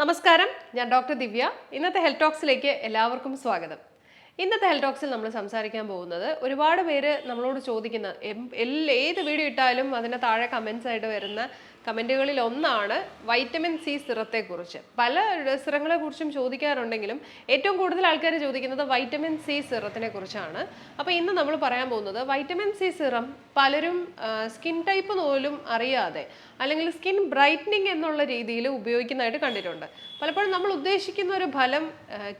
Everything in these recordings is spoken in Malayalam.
നമസ്കാരം ഞാൻ ഡോക്ടർ ദിവ്യ. ഇന്നത്തെ ഹെൽത്ത് ടോക്സിലേക്ക് എല്ലാവർക്കും സ്വാഗതം. ഇന്നത്തെ ഹെൽത്ത് ടോക്സിൽ നമ്മൾ സംസാരിക്കാൻ പോകുന്നത് ഒരുപാട് പേര് നമ്മളോട് ചോദിക്കുന്ന ഏത് വീഡിയോ ഇട്ടാലും അതിന്റെ താഴെ കമൻസ് ആയിട്ട് വരുന്ന കമന്റുകളിൽ ഒന്നാണ് വൈറ്റമിൻ സി സിറത്തെക്കുറിച്ച്. പല സിറങ്ങളെ കുറിച്ചും ചോദിക്കാറുണ്ടെങ്കിലും ഏറ്റവും കൂടുതൽ ആൾക്കാർ ചോദിക്കുന്നത് വൈറ്റമിൻ സി സിറത്തിനെ കുറിച്ചാണ് അപ്പോൾ ഇന്ന് നമ്മൾ പറയാൻ പോകുന്നത് വൈറ്റമിൻ സി സിറം പലരും സ്കിൻ ടൈപ്പ് പോലും അറിയാതെ അല്ലെങ്കിൽ സ്കിൻ ബ്രൈറ്റനിങ് എന്നുള്ള രീതിയിൽ ഉപയോഗിക്കുന്നതായിട്ട് കണ്ടിട്ടുണ്ട്. പലപ്പോഴും നമ്മൾ ഉദ്ദേശിക്കുന്ന ഒരു ഫലം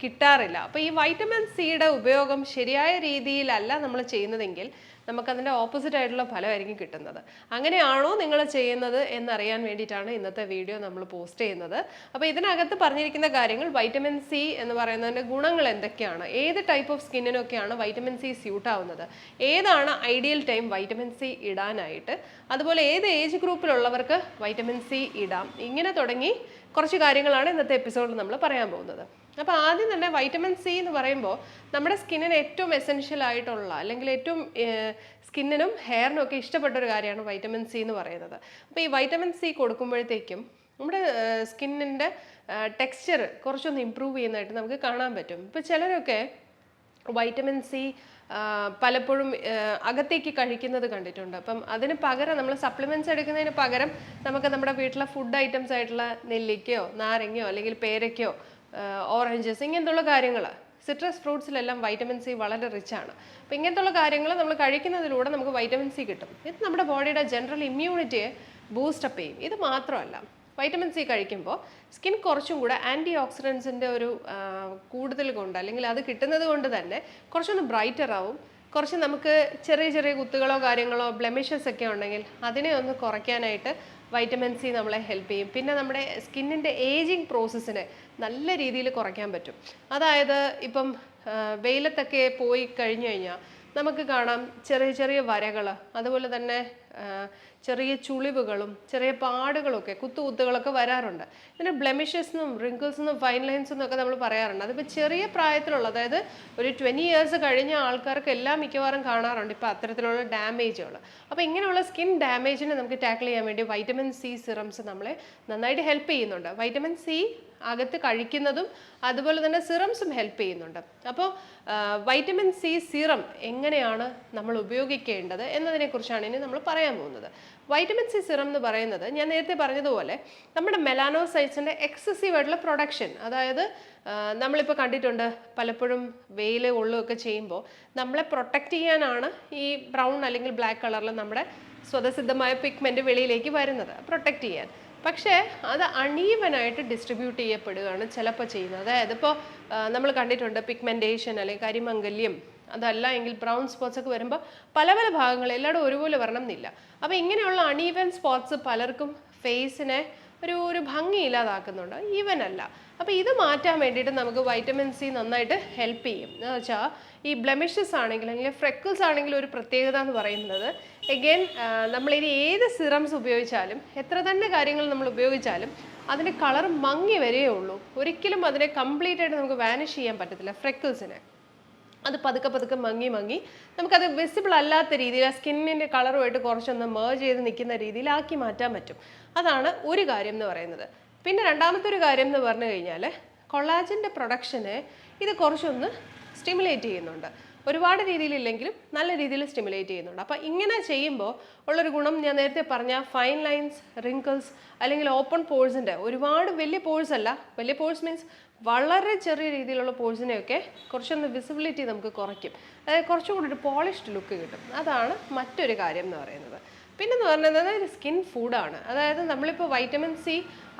കിട്ടാറില്ല. അപ്പോൾ ഈ വൈറ്റമിൻ സിയുടെ ഉപയോഗം ശരിയായ രീതിയിലല്ല നമ്മൾ ചെയ്യുന്നതെങ്കിൽ നമുക്കതിന്റെ ഓപ്പോസിറ്റ് ആയിട്ടുള്ള ഫലമായിരിക്കും കിട്ടുന്നത്. അങ്ങനെയാണോ നിങ്ങൾ ചെയ്യുന്നത് എന്നറിയാൻ വേണ്ടിയിട്ടാണ് ഇന്നത്തെ വീഡിയോ നമ്മൾ പോസ്റ്റ് ചെയ്യുന്നത്. അപ്പോൾ ഇതിനകത്ത് പറഞ്ഞിരിക്കുന്ന കാര്യങ്ങൾ വൈറ്റമിൻ സി എന്ന് പറയുന്നതിന്റെ ഗുണങ്ങൾ എന്തൊക്കെയാണ്? ഏത് ടൈപ്പ് ഓഫ് സ്കിന്നിനൊക്കെയാണ് വൈറ്റമിൻ സി സ്യൂട്ട് ആവുന്നത്? ഏതാണ് ഐഡിയൽ ടൈം വൈറ്റമിൻ സി ഇടാനായിട്ട്? അതുപോലെ ഏത് ഏജ് ഗ്രൂപ്പിലുള്ളവർക്ക് വൈറ്റമിൻ സി ഇടാം? ഇങ്ങനെ തുടങ്ങി കുറച്ച് കാര്യങ്ങളാണ് ഇന്നത്തെ എപ്പിസോഡിൽ നമ്മൾ പറയാൻ പോകുന്നത്. അപ്പോൾ ആദ്യം തന്നെ വൈറ്റമിൻ സി എന്ന് പറയുമ്പോൾ നമ്മുടെ സ്കിന്നിന് ഏറ്റവും എസെൻഷ്യൽ ആയിട്ടുള്ള അല്ലെങ്കിൽ ഏറ്റവും സ്കിന്നിനും ഹെയറിനും ഒക്കെ ഇഷ്ടപ്പെട്ട ഒരു കാര്യമാണ് വൈറ്റമിൻ സി എന്ന് പറയുന്നത്. അപ്പോൾ ഈ വൈറ്റമിൻ സി കൊടുക്കുമ്പോഴത്തേക്കും നമ്മുടെ സ്കിന്നിന്റെ ടെക്സ്ചർ കുറച്ചൊന്ന് ഇമ്പ്രൂവ് ചെയ്യുന്നതായിട്ട് നമുക്ക് കാണാൻ പറ്റും. ഇപ്പോൾ ചിലരൊക്കെ വൈറ്റമിൻ സി പലപ്പോഴും അകത്തേക്ക് കഴിക്കുന്നത് കണ്ടിട്ടുണ്ട്. അപ്പം അതിന് പകരം നമ്മൾ സപ്ലിമെന്റ്സ് എടുക്കുന്നതിന് പകരം നമുക്ക് നമ്മുടെ വീട്ടിലെ ഫുഡ് ഐറ്റംസ് ആയിട്ടുള്ള നെല്ലിക്കയോ നാരങ്ങയോ അല്ലെങ്കിൽ പേരയ്ക്കയോ ഓറഞ്ചസ് ഇങ്ങനത്തുള്ള കാര്യങ്ങൾ സിട്രസ് ഫ്രൂട്ട്സിലെല്ലാം വൈറ്റമിൻ സി വളരെ റിച്ച് ആണ്. അപ്പം ഇങ്ങനത്തുള്ള കാര്യങ്ങൾ നമ്മൾ കഴിക്കുന്നതിലൂടെ നമുക്ക് വൈറ്റമിൻ സി കിട്ടും. ഇത് നമ്മുടെ ബോഡിയുടെ ജനറൽ ഇമ്മ്യൂണിറ്റിയെ ബൂസ്റ്റപ്പ് ചെയ്യും. ഇത് മാത്രമല്ല വൈറ്റമിൻ സി കഴിക്കുമ്പോൾ സ്കിൻ കുറച്ചും കൂടെ ആന്റി ഓക്സിഡൻസിന്റെ ഒരു കൂടുതൽ കൊണ്ട് അല്ലെങ്കിൽ അത് കിട്ടുന്നത് കൊണ്ട് തന്നെ കുറച്ചൊന്ന് ബ്രൈറ്റർ ആവും. കുറച്ച് നമുക്ക് ചെറിയ ചെറിയ കുത്തുകളോ കാര്യങ്ങളോ ബ്ലെമിഷസ് ഒക്കെ ഉണ്ടെങ്കിൽ അതിനെ ഒന്ന് കുറയ്ക്കാനായിട്ട് വൈറ്റമിൻ സി നമ്മളെ ഹെൽപ്പ് ചെയ്യും. പിന്നെ നമ്മുടെ സ്കിന്നിന്റെ ഏജിങ് പ്രോസസ്സിനെ നല്ല രീതിയിൽ കുറയ്ക്കാൻ പറ്റും. അതായത് ഇപ്പം വെയിലത്തൊക്കെ പോയി കഴിഞ്ഞു കഴിഞ്ഞാൽ നമുക്ക് കാണാം ചെറിയ ചെറിയ വരകൾ അതുപോലെ തന്നെ ചെറിയ ചുളിവുകളും ചെറിയ പാടുകളൊക്കെ കുത്തുകുത്തുകളൊക്കെ വരാറുണ്ട്. ഇതിന് ബ്ലെമിഷസ് എന്നും റിങ്കിൾസ് എന്നും ഫൈൻ ലൈൻസ് എന്നൊക്കെ നമ്മൾ പറയാറുണ്ട്. അതിപ്പോൾ ചെറിയ പ്രായത്തിലുള്ള അതായത് ഒരു ട്വന്റി ഇയേഴ്സ് കഴിഞ്ഞ ആൾക്കാർക്ക് എല്ലാം മിക്കവാറും കാണാറുണ്ട് ഇപ്പോൾ അത്തരത്തിലുള്ള ഡാമേജുകൾ അപ്പോൾ ഇങ്ങനെയുള്ള സ്കിൻ ഡാമേജിനെ നമുക്ക് ടാക്കിൾ ചെയ്യാൻ വേണ്ടി വൈറ്റമിൻ സി സിറംസ് നമ്മളെ നന്നായിട്ട് ഹെൽപ്പ് ചെയ്യുന്നുണ്ട്. വൈറ്റമിൻ സി അകത്ത് കഴിക്കുന്നതും അതുപോലെ തന്നെ സിറംസും ഹെൽപ്പ് ചെയ്യുന്നുണ്ട്. അപ്പോൾ വൈറ്റമിൻ സി സിറം എങ്ങനെയാണ് നമ്മൾ ഉപയോഗിക്കേണ്ടത് എന്നതിനെക്കുറിച്ചാണ് ഇനി നമ്മൾ പറയാൻ പോകുന്നത്. വൈറ്റമിൻ സി സിറം എന്ന് പറയുന്നത് ഞാൻ നേരത്തെ പറഞ്ഞതുപോലെ നമ്മുടെ മെലാനോസൈറ്റ്സിന്റെ എക്സസീവ് ആയിട്ടുള്ള പ്രൊഡക്ഷൻ അതായത് നമ്മളിപ്പോൾ കണ്ടിട്ടുണ്ട് പലപ്പോഴും വെയിൽ കൊള്ളുകയൊക്കെ ചെയ്യുമ്പോൾ നമ്മളെ പ്രൊട്ടക്റ്റ് ചെയ്യാനാണ് ഈ ബ്രൗൺ അല്ലെങ്കിൽ ബ്ലാക്ക് കളറിൽ നമ്മുടെ സ്വതസിദ്ധമായ പിഗ്മെന്റ് വെളിയിലേക്ക് വരുന്നത്. പ്രൊട്ടക്റ്റ് ചെയ്യാൻ. പക്ഷേ അത് അണീവനായിട്ട് ഡിസ്ട്രിബ്യൂട്ട് ചെയ്യപ്പെടുകയാണ് ചിലപ്പോൾ ചെയ്യുന്നത്. അതായത് ഇപ്പോൾ നമ്മൾ കണ്ടിട്ടുണ്ട് പിഗ്മെന്റേഷൻ അല്ലെങ്കിൽ കരിമംഗല്യം അതല്ല എങ്കിൽ ബ്രൗൺ സ്പോട്ട്സ് ഒക്കെ വരുമ്പോൾ പല പല ഭാഗങ്ങൾ എല്ലായിടും ഒരുപോലെ വരണം എന്നില്ല. അപ്പോൾ ഇങ്ങനെയുള്ള അണീവൻ സ്പോട്ട്സ് പലർക്കും ഫേസിനെ ഒരു ഒരു ഭംഗി ഇല്ലാതാക്കുന്നുണ്ട്. ഈവൻ അല്ല. അപ്പോൾ ഇത് മാറ്റാൻ വേണ്ടിയിട്ട് നമുക്ക് വൈറ്റമിൻ സി നന്നായിട്ട് ഹെൽപ്പ് ചെയ്യും. എന്ന് വെച്ചാൽ ഈ ബ്ലെമിഷസ് ആണെങ്കിൽ അല്ലെങ്കിൽ ഫ്രെക്കിൾസ് ആണെങ്കിലും ഒരു പ്രത്യേകത എന്ന് പറയുന്നത് എഗെയിൻ നമ്മളിനി ഏത് സിറംസ് ഉപയോഗിച്ചാലും എത്ര തന്നെ കാര്യങ്ങൾ നമ്മൾ ഉപയോഗിച്ചാലും അതിന്റെ കളർ മങ്ങി ഉള്ളൂ. ഒരിക്കലും അതിനെ കംപ്ലീറ്റ് ആയിട്ട് നമുക്ക് വാനിഷ് ചെയ്യാൻ പറ്റത്തില്ല ഫ്രെക്കിൾസിനെ അത് പതുക്കെ പതുക്കെ മങ്ങി മങ്ങി നമുക്കത് വിസിബിൾ അല്ലാത്ത രീതിയിൽ ആ സ്കിന്നിന്റെ കളറുമായിട്ട് കുറച്ചൊന്ന് മേർജ് ചെയ്ത് നിൽക്കുന്ന രീതിയിലാക്കി മാറ്റാൻ പറ്റും. അതാണ് ഒരു കാര്യം എന്ന് പറയുന്നത്. പിന്നെ രണ്ടാമത്തെ ഒരു കാര്യം എന്ന് പറഞ്ഞു കഴിഞ്ഞാൽ കൊളാജിന്റെ പ്രൊഡക്ഷനെ ഇത് കുറച്ചൊന്ന് സ്റ്റിമുലേറ്റ് ചെയ്യുന്നുണ്ട്. ഒരുപാട് രീതിയിലില്ലെങ്കിലും നല്ല രീതിയിൽ സ്റ്റിമുലേറ്റ് ചെയ്യുന്നുണ്ട്. അപ്പോൾ ഇങ്ങനെ ചെയ്യുമ്പോൾ ഉള്ളൊരു ഗുണം ഞാൻ നേരത്തെ പറഞ്ഞ ഫൈൻ ലൈൻസ് റിങ്കിൾസ് അല്ലെങ്കിൽ ഓപ്പൺ പോഴ്സിന്റെ ഒരുപാട് വലിയ പോഴ്സ് അല്ല. വലിയ പോഴ്സ് മീൻസ് വളരെ ചെറിയ രീതിയിലുള്ള പോഴ്സിനെയൊക്കെ കുറച്ചൊന്ന് വിസിബിലിറ്റി നമുക്ക് കുറയ്ക്കും. അതായത് കുറച്ചും കൂടി ഒരു പോളിഷ്ഡ് ലുക്ക് കിട്ടും. അതാണ് മറ്റൊരു കാര്യം എന്ന് പറയുന്നത്. പിന്നെന്ന് പറയുന്നത് ഒരു സ്കിൻ ഫുഡാണ് അതായത് നമ്മളിപ്പോൾ വൈറ്റമിൻ സി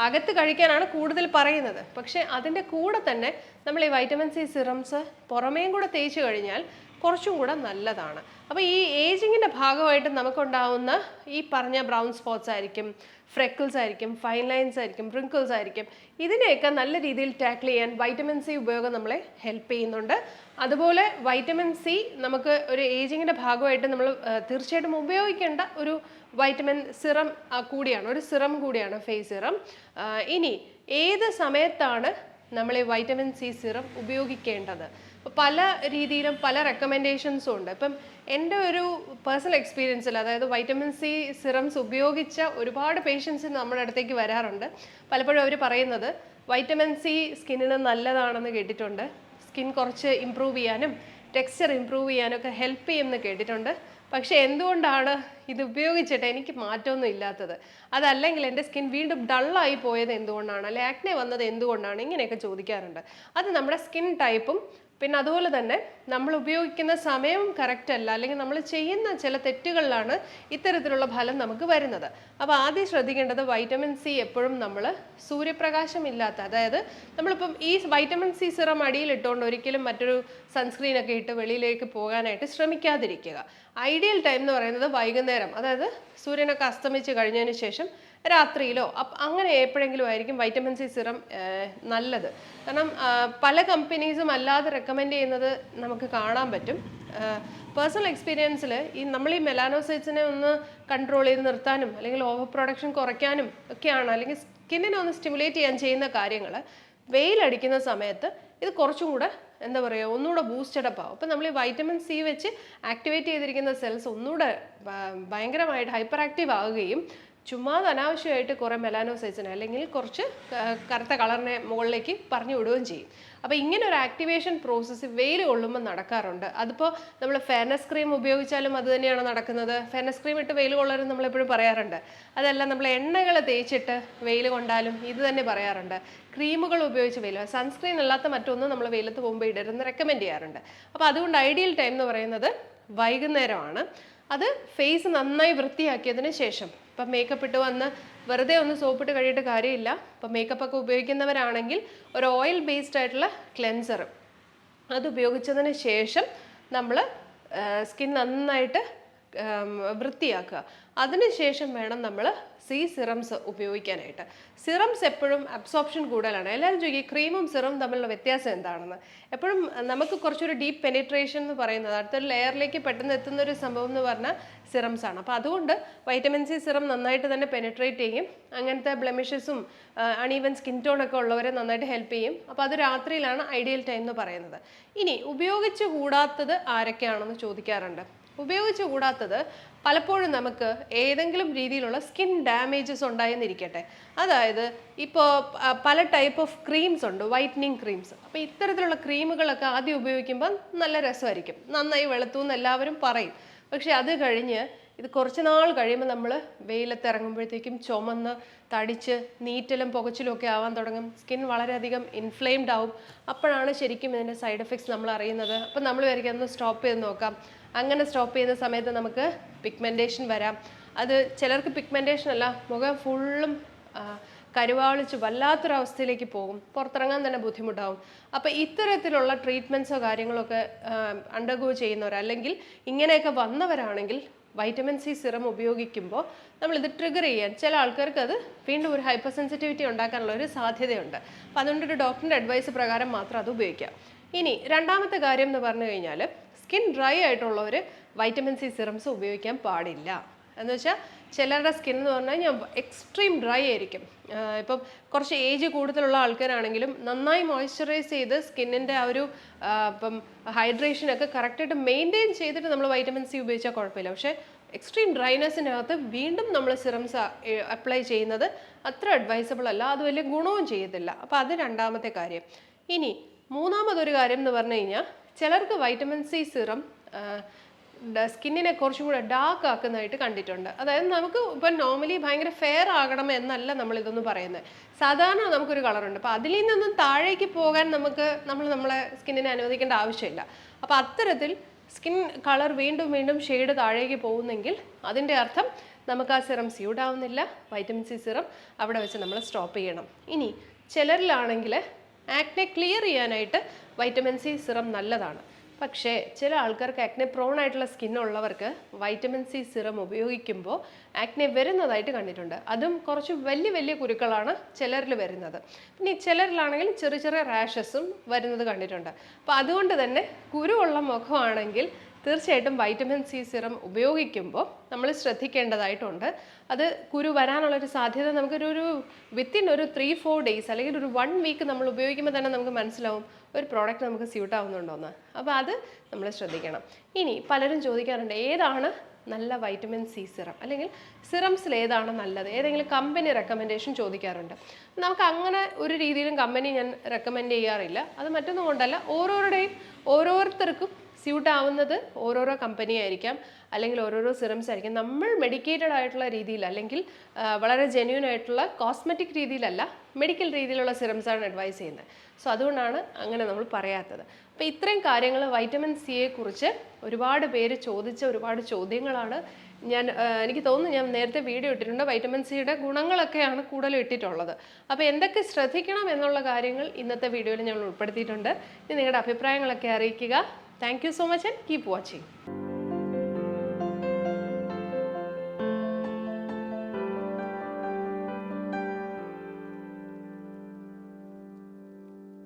അകത്ത് കഴിക്കാനാണ് കൂടുതൽ പറയുന്നത്. പക്ഷേ അതിന്റെ കൂടെ തന്നെ നമ്മൾ ഈ വൈറ്റമിൻ സി സിറംസ് പുറമേയും കൂടെ തേച്ച് കഴിഞ്ഞാൽ കുറച്ചും കൂടെ നല്ലതാണ്. അപ്പോൾ ഈ ഏജിങ്ങിന്റെ ഭാഗമായിട്ട് നമുക്കുണ്ടാവുന്ന ഈ പറഞ്ഞ ബ്രൗൺ സ്പോട്ട്സ് ആയിരിക്കും ഫ്രെക്കിൾസ് ആയിരിക്കും ഫൈൻ ലൈൻസ് ആയിരിക്കും റിങ്കിൾസ് ആയിരിക്കും. ഇതിനെയൊക്കെ നല്ല രീതിയിൽ ടാക്കിൾ ചെയ്യാൻ വൈറ്റമിൻ സി ഉപയോഗം നമ്മളെ ഹെൽപ്പ് ചെയ്യുന്നുണ്ട്. അതുപോലെ വൈറ്റമിൻ സി നമുക്ക് ഒരു ഏജിങ്ങിന്റെ ഭാഗമായിട്ട് നമ്മൾ തീർച്ചയായിട്ടും ഉപയോഗിക്കേണ്ട ഒരു വൈറ്റമിൻ സിറം കൂടിയാണ് ഒരു സിറം കൂടിയാണ് ഫേസ് സിറം ഇനി ഏത് സമയത്താണ് നമ്മൾ ഈ വൈറ്റമിൻ സി സിറം ഉപയോഗിക്കേണ്ടത്? പല രീതിയിലും പല റെക്കമെൻഡേഷൻസും ഉണ്ട്. ഇപ്പം എന്റെ ഒരു പേഴ്സണൽ എക്സ്പീരിയൻസിൽ അതായത് വൈറ്റമിൻ സി സിറംസ് ഉപയോഗിച്ച ഒരുപാട് പേഷ്യൻസ് നമ്മുടെ അടുത്തേക്ക് വരാറുണ്ട്. പലപ്പോഴും അവർ പറയുന്നത് വൈറ്റമിൻ സി സ്കിന്നിന് നല്ലതാണെന്ന് കേട്ടിട്ടുണ്ട്. സ്കിൻ കുറച്ച് ഇമ്പ്രൂവ് ചെയ്യാനും ടെക്സ്ചർ ഇമ്പ്രൂവ് ചെയ്യാനൊക്കെ ഹെൽപ്പ് ചെയ്യുമെന്ന് കേട്ടിട്ടുണ്ട്. പക്ഷേ എന്തുകൊണ്ടാണ് ഇത് ഉപയോഗിച്ചിട്ട് എനിക്ക് മാറ്റമൊന്നും ഇല്ലാത്തത്? അതല്ലെങ്കിൽ എന്റെ സ്കിൻ വീണ്ടും ഡള്ളായി പോയത് എന്തുകൊണ്ടാണ്? അല്ലെ ആക്നെ വന്നത് എന്തുകൊണ്ടാണ്? ഇങ്ങനെയൊക്കെ ചോദിക്കാറുണ്ട്. അത് നമ്മുടെ സ്കിൻ ടൈപ്പും പിന്നെ അതുപോലെ തന്നെ നമ്മൾ ഉപയോഗിക്കുന്ന സമയവും കറക്റ്റ് അല്ല അല്ലെങ്കിൽ നമ്മൾ ചെയ്യുന്ന ചില തെറ്റുകളിലാണ് ഇത്തരത്തിലുള്ള ഫലം നമുക്ക് വരുന്നത്. അപ്പോൾ ആദ്യം ശ്രദ്ധിക്കേണ്ടത് വൈറ്റമിൻ സി എപ്പോഴും നമ്മൾ സൂര്യപ്രകാശം ഇല്ലാത്ത അതായത് നമ്മളിപ്പം ഈ വൈറ്റമിൻ സി സിറം അടിയിൽ ഇട്ടുകൊണ്ട് ഒരിക്കലും മറ്റൊരു സൺസ്ക്രീൻ ഒക്കെ ഇട്ട് വെളിയിലേക്ക് പോകാനായിട്ട് ശ്രമിക്കാതിരിക്കുക. ഐഡിയൽ ടൈം എന്ന് പറയുന്നത് വൈകുന്നേരം അതായത് സൂര്യനൊക്കെ അസ്തമിച്ച് കഴിഞ്ഞതിന് ശേഷം രാത്രിയിലോ? അങ്ങനെ എപ്പോഴെങ്കിലും ആയിരിക്കും വൈറ്റമിൻ സി സിറം നല്ലത്. കാരണം പല കമ്പനീസും അല്ലാതെ റെക്കമെൻഡ് ചെയ്യുന്നത് നമുക്ക് കാണാൻ പറ്റും. പേഴ്സണൽ എക്സ്പീരിയൻസിൽ ഈ നമ്മൾ ഈ മെലാനോസൈറ്റ്സിനെ ഒന്ന് കൺട്രോൾ ചെയ്ത് നിർത്താനും അല്ലെങ്കിൽ ഓവർ പ്രൊഡക്ഷൻ കുറയ്ക്കാനും ഒക്കെയാണ് അല്ലെങ്കിൽ സ്കിന്നിനെ ഒന്ന് സ്റ്റിമുലേറ്റ് ചെയ്യാൻ ചെയ്യുന്ന കാര്യങ്ങൾ വെയിലടിക്കുന്ന സമയത്ത് ഇത് കുറച്ചും കൂടെ എന്താ പറയുക ഒന്നുകൂടെ ബൂസ്റ്റഡ് അപ്പ് ആവും. അപ്പം നമ്മൾ ഈ വൈറ്റമിൻ സി വെച്ച് ആക്ടിവേറ്റ് ചെയ്തിരിക്കുന്ന സെൽസ് ഒന്നുകൂടെ ഭയങ്കരമായിട്ട് ഹൈപ്പർ ആക്റ്റീവ് ആവുകയും ചുമ്മാതെ അനാവശ്യമായിട്ട് കുറേ മെലാനോസൈസിനെ അല്ലെങ്കിൽ കുറച്ച് കറുത്ത കളറിനെ മുകളിലേക്ക് പറഞ്ഞു വിടുകയും ചെയ്യും. അപ്പോൾ ഇങ്ങനെ ഒരു ആക്ടിവേഷൻ പ്രോസസ്സ് വെയിൽ കൊള്ളുമ്പോൾ നടക്കാറുണ്ട്. അതിപ്പോൾ നമ്മൾ ഫെയർനെസ് ക്രീം ഉപയോഗിച്ചാലും അത് തന്നെയാണ് നടക്കുന്നത്? ഫെയർനെസ് ക്രീം ഇട്ട് വെയിൽ കൊള്ളരുത് നമ്മളെപ്പോഴും പറയാറുണ്ട്. അതല്ല നമ്മൾ എണ്ണകൾ തേച്ചിട്ട് വെയിൽ കൊണ്ടാലും ഇത് തന്നെ പറയാറുണ്ട്. ക്രീമുകൾ ഉപയോഗിച്ച് വെയിൽ സൺസ്ക്രീൻ അല്ലാത്ത മറ്റൊന്നും നമ്മൾ വെയിലത്ത് പോകുമ്പോൾ ഇടരുന്ന് റെക്കമെൻഡ് ചെയ്യാറുണ്ട്. അപ്പോൾ അതുകൊണ്ട് ഐഡിയൽ ടൈം എന്ന് പറയുന്നത് വൈകുന്നേരമാണ്. അത് ഫേസ് നന്നായി വൃത്തിയാക്കിയതിന് ശേഷം ഇപ്പം മേക്കപ്പ് ഇട്ട് വന്ന് വെറുതെ ഒന്ന് സോപ്പിട്ട് കഴിയിട്ട് കാര്യമില്ല. ഇപ്പം മേക്കപ്പ് ഒക്കെ ഉപയോഗിക്കുന്നവരാണെങ്കിൽ ഒരു ഓയിൽ ബേസ്ഡ് ആയിട്ടുള്ള ക്ലെൻസർ അത് ഉപയോഗിച്ചതിന് ശേഷം നമ്മൾ സ്കിൻ നന്നായിട്ട് വൃത്തിയാക്കുക. അതിനുശേഷം വേണം നമ്മൾ സി സിറംസ് ഉപയോഗിക്കാനായിട്ട്. സിറംസ് എപ്പോഴും അബ്സോപ്ഷൻ കൂടുതലാണ്. എല്ലാവരും ചോദിക്കും ക്രീമും സിറം തമ്മിലുള്ള വ്യത്യാസം എന്താണെന്ന്. എപ്പോഴും നമുക്ക് കുറച്ചൊരു ഡീപ്പ് പെനിട്രേഷൻ എന്ന് പറയുന്നത് അടുത്തൊരു ലെയറിലേക്ക് പെട്ടെന്ന് എത്തുന്ന ഒരു സംഭവം എന്ന് പറഞ്ഞാൽ സിറംസ് ആണ്. അപ്പോൾ അതുകൊണ്ട് വൈറ്റമിൻ സി സിറം നന്നായിട്ട് തന്നെ പെനിട്രേറ്റ് ചെയ്യും. അങ്ങനത്തെ ബ്ലെമിഷസും അണീവൻ സ്കിൻ ടോൺ ഒക്കെ ഉള്ളവരെ നന്നായിട്ട് ഹെൽപ്പ് ചെയ്യും. അപ്പോൾ അത് രാത്രിയിലാണ് ഐഡിയൽ ടൈം എന്ന് പറയുന്നത്. ഇനി ഉപയോഗിച്ച് കൂടാത്തത് ആരൊക്കെയാണെന്ന് ചോദിക്കാറുണ്ട്. ഉപയോഗിച്ച് കൂടാത്തത് പലപ്പോഴും നമുക്ക് ഏതെങ്കിലും രീതിയിലുള്ള സ്കിൻ ഡാമേജസ് ഉണ്ടായെന്നിരിക്കട്ടെ. അതായത് ഇപ്പോൾ പല ടൈപ്പ് ഓഫ് ക്രീംസ് ഉണ്ട് വൈറ്റനിങ് ക്രീംസ് അപ്പോൾ ഇത്തരത്തിലുള്ള ക്രീമുകളൊക്കെ ആദ്യം ഉപയോഗിക്കുമ്പോൾ നല്ല രസമായിരിക്കും. നന്നായി വെളുത്തു എന്ന് എല്ലാവരും പറയും. പക്ഷെ അത് കഴിഞ്ഞ് ഇത് കുറച്ച് നാൾ കഴിയുമ്പോൾ നമ്മൾ വെയിലത്ത് ഇറങ്ങുമ്പോഴത്തേക്കും ചുമന്ന് തടിച്ച് നീറ്റലും പുകച്ചിലും ഒക്കെ ആവാൻ തുടങ്ങും. സ്കിൻ വളരെയധികം ഇൻഫ്ലെയിംഡ് ആവും. അപ്പോഴാണ് ശരിക്കും ഇതിന്റെ സൈഡ് എഫക്ട്സ് നമ്മൾ അറിയുന്നത്. അപ്പം നമ്മൾ വിചാരിക്കും ഒന്ന് സ്റ്റോപ്പ് ചെയ്ത് നോക്കാം. അങ്ങനെ സ്റ്റോപ്പ് ചെയ്യുന്ന സമയത്ത് നമുക്ക് പിഗ്മെന്റേഷൻ വരാം. അത് ചിലർക്ക് പിഗ്മെന്റേഷൻ അല്ല മുഖം ഫുള്ളും കരുവാളിച്ച് വല്ലാത്തൊരവസ്ഥയിലേക്ക് പോകും. പുറത്തിറങ്ങാൻ തന്നെ ബുദ്ധിമുട്ടാവും. അപ്പോൾ ഇത്തരത്തിലുള്ള ട്രീറ്റ്മെന്റ്സോ കാര്യങ്ങളൊക്കെ അണ്ടർഗോ ചെയ്യുന്നവർ അല്ലെങ്കിൽ ഇങ്ങനെയൊക്കെ വന്നവരാണെങ്കിൽ വൈറ്റമിൻ സി സിറം ഉപയോഗിക്കുമ്പോൾ നമ്മളിത് ട്രിഗർ ചെയ്യാൻ ചില ആൾക്കാർക്ക് അത് വീണ്ടും ഒരു ഹൈപ്പർ സെൻസിറ്റിവിറ്റി ഉണ്ടാക്കാനുള്ള ഒരു സാധ്യതയുണ്ട്. അപ്പോൾ അതുകൊണ്ട് ഒരു ഡോക്ടറിന്റെ അഡ്വൈസ് പ്രകാരം മാത്രം അത് ഉപയോഗിക്കാം ഇനി രണ്ടാമത്തെ കാര്യം എന്ന് പറഞ്ഞു കഴിഞ്ഞാൽ സ്കിൻ ഡ്രൈ ആയിട്ടുള്ളവർ വൈറ്റമിൻ സി സിറംസ് ഉപയോഗിക്കാൻ പാടില്ല. എന്ന് വെച്ചാൽ ചിലരുടെ സ്കിൻ എന്ന് പറഞ്ഞു കഴിഞ്ഞാൽ എക്സ്ട്രീം ഡ്രൈ ആയിരിക്കും. ഇപ്പം കുറച്ച് ഏജ് കൂടുതലുള്ള ആൾക്കാരാണെങ്കിലും നന്നായി മോയ്സ്ചറൈസ് ചെയ്ത് സ്കിന്നിന്റെ ആ ഒരു ഇപ്പം ഹൈഡ്രേഷനൊക്കെ കറക്റ്റായിട്ട് മെയിന്റെയിൻ ചെയ്തിട്ട് നമ്മൾ വൈറ്റമിൻ സി ഉപയോഗിച്ചാൽ കുഴപ്പമില്ല. പക്ഷേ എക്സ്ട്രീം ഡ്രൈനെസ്സിനകത്ത് വീണ്ടും നമ്മൾ സിറംസ് അപ്ലൈ ചെയ്യുന്നത് അത്ര അഡ്വൈസബിൾ അല്ല. അത് വലിയ ഗുണവും ചെയ്യത്തില്ല. അപ്പോൾ അത് രണ്ടാമത്തെ കാര്യം. ഇനി മൂന്നാമതൊരു കാര്യം എന്ന് പറഞ്ഞു കഴിഞ്ഞാൽ ചിലർക്ക് വൈറ്റമിൻ സി സിറം സ്കിന്നിനെ കുറച്ചും കൂടെ ഡാർക്ക് ആക്കുന്നതായിട്ട് കണ്ടിട്ടുണ്ട്. അതായത് നമുക്ക് ഇപ്പം നോർമലി ഭയങ്കര ഫെയർ ആകണം എന്നല്ല നമ്മൾ ഇതൊന്നും പറയുന്നത്. സാധാരണ നമുക്കൊരു കളറുണ്ട് അപ്പോൾ അതിൽ നിന്നൊന്നും താഴേക്ക് പോകാൻ നമുക്ക് നമ്മൾ നമ്മളെ സ്കിന്നിനെ അനുവദിക്കേണ്ട ആവശ്യമില്ല. അപ്പോൾ അത്തരത്തിൽ സ്കിൻ കളർ വീണ്ടും വീണ്ടും ഷെയ്ഡ് താഴേക്ക് പോകുന്നെങ്കിൽ അതിന്റെ അർത്ഥം നമുക്ക് ആ സിറം സ്യൂട്ട് ആവുന്നില്ല. വൈറ്റമിൻ സി സിറം അവിടെ വെച്ച് നമ്മൾ സ്റ്റോപ്പ് ചെയ്യണം. ഇനി ചിലരിലാണെങ്കിൽ ആക്നെ ക്ലിയർ ചെയ്യാനായിട്ട് വൈറ്റമിൻ സി സിറം നല്ലതാണ്. പക്ഷേ ചില ആൾക്കാർക്ക് ആക്നെ പ്രോൺ ആയിട്ടുള്ള സ്കിൻ ഉള്ളവർക്ക് വൈറ്റമിൻ സി സിറം ഉപയോഗിക്കുമ്പോൾ ആക്നെ വരുന്നതായിട്ട് കണ്ടിട്ടുണ്ട്. അതും കുറച്ച് വലിയ വലിയ കുരുക്കളാണ് ചിലരിൽ വരുന്നത്. പിന്നെ ചിലരിലാണെങ്കിൽ ചെറിയ ചെറിയ റാഷസും വരുന്നത് കണ്ടിട്ടുണ്ട്. അപ്പോൾ അതുകൊണ്ട് തന്നെ കുരുവുള്ള മുഖമാണെങ്കിൽ തീർച്ചയായിട്ടും വൈറ്റമിൻ സി സിറം ഉപയോഗിക്കുമ്പോൾ നമ്മൾ ശ്രദ്ധിക്കേണ്ടതായിട്ടുണ്ട്. അത് കുരു വരാനുള്ളൊരു സാധ്യത നമുക്കൊരു ഒരു വിത്തിൻ ഒരു ത്രീ ഫോർ ഡേയ്സ് അല്ലെങ്കിൽ ഒരു വൺ വീക്ക് നമ്മൾ ഉപയോഗിക്കുമ്പോൾ തന്നെ നമുക്ക് മനസ്സിലാവും ഒരു പ്രോഡക്റ്റ് നമുക്ക് സ്യൂട്ട് ആവുന്നുണ്ടോയെന്ന് അപ്പോൾ അത് നമ്മൾ ശ്രദ്ധിക്കണം. ഇനി പലരും ചോദിക്കാറുണ്ട് ഏതാണ് നല്ല വൈറ്റമിൻ സി സിറം അല്ലെങ്കിൽ സിറംസിൽ ഏതാണ് നല്ലത്? ഏതെങ്കിലും കമ്പനി റെക്കമെൻഡേഷൻ ചോദിക്കാറുണ്ട്. നമുക്ക് അങ്ങനെ ഒരു രീതിയിലും കമ്പനി ഞാൻ റെക്കമെൻഡ് ചെയ്യാറില്ല. അത് മറ്റൊന്നും കൊണ്ടല്ല ഓരോരുടെയും ഓരോരുത്തർക്കും സ്യൂട്ട് ആവുന്നത് ഓരോരോ കമ്പനി ആയിരിക്കാം അല്ലെങ്കിൽ ഓരോരോ സിറംസ് ആയിരിക്കാം. നമ്മൾ മെഡിക്കേറ്റഡ് ആയിട്ടുള്ള രീതിയിൽ അല്ലെങ്കിൽ വളരെ ജെന്യൂൻ ആയിട്ടുള്ള കോസ്മെറ്റിക് രീതിയിലല്ല മെഡിക്കൽ രീതിയിലുള്ള സിറംസാണ് അഡ്വൈസ് ചെയ്യുന്നത്. സോ അതുകൊണ്ടാണ് അങ്ങനെ നമ്മൾ പറയാത്തത്. അപ്പോൾ ഇത്രയും കാര്യങ്ങൾ വൈറ്റമിൻ സിയെ കുറിച്ച് ഒരുപാട് പേര് ചോദിച്ച ഒരുപാട് ചോദ്യങ്ങളാണ് ഞാൻ എനിക്ക് തോന്നുന്നു ഞാൻ നേരത്തെ വീഡിയോ ഇട്ടിട്ടുണ്ട്. വൈറ്റമിൻ സിയുടെ ഗുണങ്ങളൊക്കെയാണ് കൂടുതൽ ഇട്ടിട്ടുള്ളത്. അപ്പോൾ എന്തൊക്കെ ശ്രദ്ധിക്കണം എന്നുള്ള കാര്യങ്ങൾ ഇന്നത്തെ വീഡിയോയിൽ ഞങ്ങൾ ഉൾപ്പെടുത്തിയിട്ടുണ്ട്. ഇനി നിങ്ങളുടെ അഭിപ്രായങ്ങളൊക്കെ അറിയിക്കുക. Thank you so much and keep watching.